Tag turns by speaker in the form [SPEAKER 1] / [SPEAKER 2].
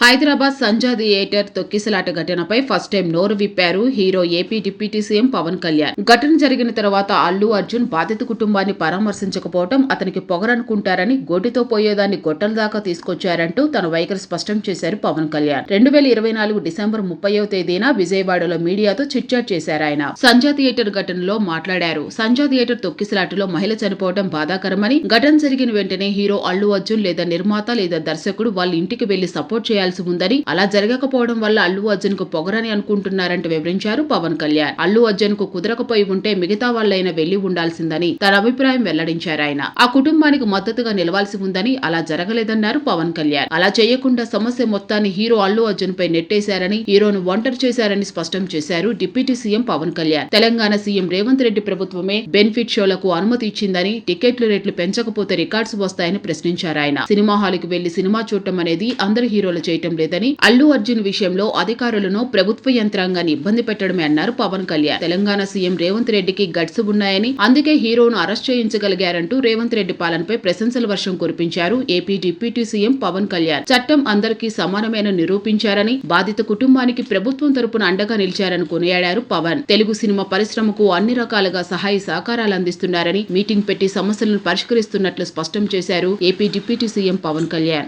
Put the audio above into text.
[SPEAKER 1] Hyderabad సంజా theatre తొక్కిసలాట ఘటనపై first time నోరు విప్పారు hero AP deputy CM Pawan Kalyan. ఘటన జరిగిన తర్వాత అల్లు అర్జున్ బాధిత కుటుంబాన్ని పరామర్శించకపోవడం అతనికి పొగరనుకుంటారని గోటితో పోయేదాన్ని గొట్టల దాకా తీసుకొచ్చారంటూ తన వైఖరి స్పష్టం చేశారు పవన్ కళ్యాణ్. రెండు వేల ఇరవై నాలుగు డిసెంబర్ ముప్పైవ తేదీన విజయవాడలో మీడియాతో చిట్చాట్ చేశారు ఆయన. సంజా థియేటర్ ఘటనలో మాట్లాడారు. సంజా థియేటర్ తొక్కిసలాటలో మహిళ చనిపోవడం బాధాకరమని ఘటన జరిగిన వెంటనే హీరో అల్లు అర్జున్ లేదా నిర్మాత లేదా దర్శకుడు వాళ్ళ ఇంటికి వెళ్ళి సపోర్ట్ చేయాలి చేయాల్సి ఉందని అలా జరగకపోవడం వల్ల అల్లు అర్జున్కు పొగరని అనుకుంటున్నారంటూ వివరించారు పవన్ కళ్యాణ్. అల్లు అర్జున్కు కుదరకపోయి ఉంటే మిగతా వాళ్ళైనా వెళ్ళి ఉండాల్సిందని తన అభిప్రాయం వెల్లడించారు ఆయన. ఆ కుటుంబానికి మద్దతుగా నిలవాల్సి ఉందని అలా జరగలేదన్నారు పవన్ కళ్యాణ్. అలా చేయకుండా సమస్య మొత్తాన్ని హీరో అల్లు అర్జున్ పై నెట్టేశారని హీరోను ఒంటరి చేశారని స్పష్టం చేశారు deputy CM Pawan Kalyan. Telangana CM Revanth Reddy ప్రభుత్వమే బెనిఫిట్ షోలకు అనుమతి ఇచ్చిందని టికెట్లు రేట్లు పెంచకపోతే రికార్డ్స్ వస్తాయని ప్రశ్నించారు ఆయన. సినిమా హాల్కి వెళ్ళి సినిమా చూడటం అనేది అందరు హీరోలు చేయటం లేదని అల్లు అర్జున్ విషయంలో అధికారులను ప్రభుత్వ యంత్రాంగాన్ని ఇబ్బంది పెట్టడమే అన్నారు పవన్ కళ్యాణ్. తెలంగాణ సీఎం రేవంత్ రెడ్డికి గట్స్ ఉన్నాయని అందుకే హీరోను అరెస్ట్ చేయించగలిగారంటూ రేవంత్ రెడ్డి పాలనపై ప్రశంసల వర్షం కురిపించారు AP deputy CM Pawan Kalyan. చట్టం అందరికీ సమానమైన నిరూపించారని బాధిత కుటుంబానికి ప్రభుత్వం తరపున అండగా నిలిచారని కొనియాడారు పవన్. తెలుగు సినిమా పరిశ్రమకు అన్ని రకాలుగా సహాయ సహకారాలు అందిస్తున్నారని మీటింగ్ పెట్టి సమస్యలను పరిష్కరిస్తున్నట్లు స్పష్టం చేశారు AP deputy CM Pawan Kalyan.